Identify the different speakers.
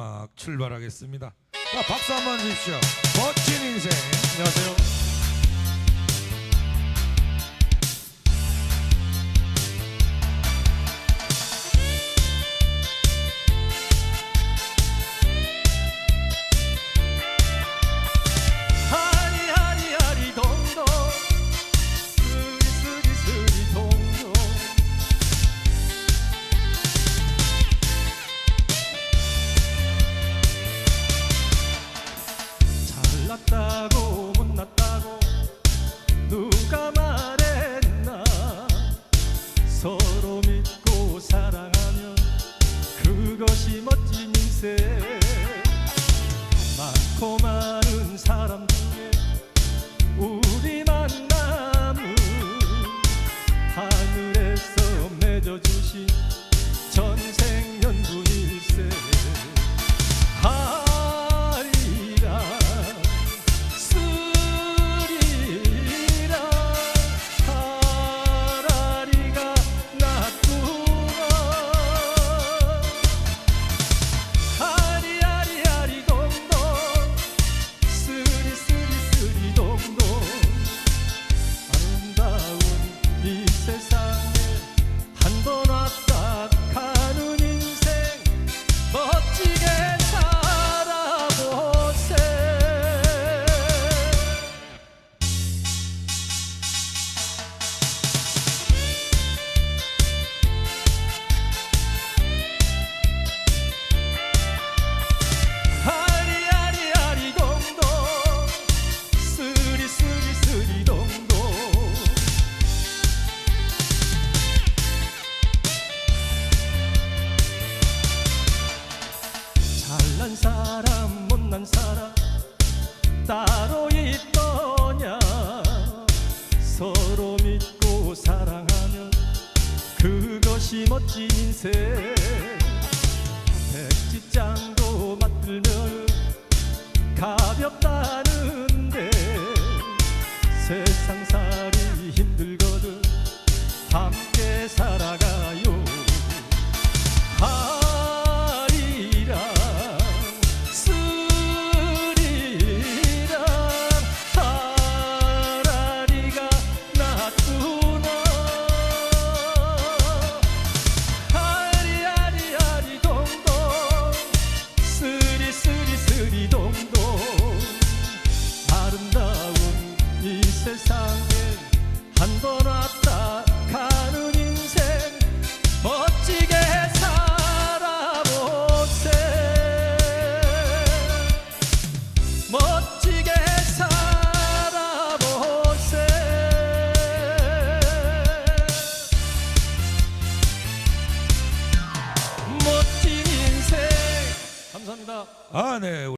Speaker 1: 음악 출발하겠습니다. 자, 박수 한번 주십시오. 멋진 인생.
Speaker 2: 안녕하세요. 그것이 멋진 인생. 많고 많은 사람 중에 우리 만 남은 하늘에서 맺어주신 사람 못난 사람 따로 있더냐? 서로 믿고 사랑하면 그것이 멋진 인생. 백지장도 맞들면 가볍다는데 세상살이 힘들거든 함께 살아가 감사합니다.
Speaker 1: 아, 네.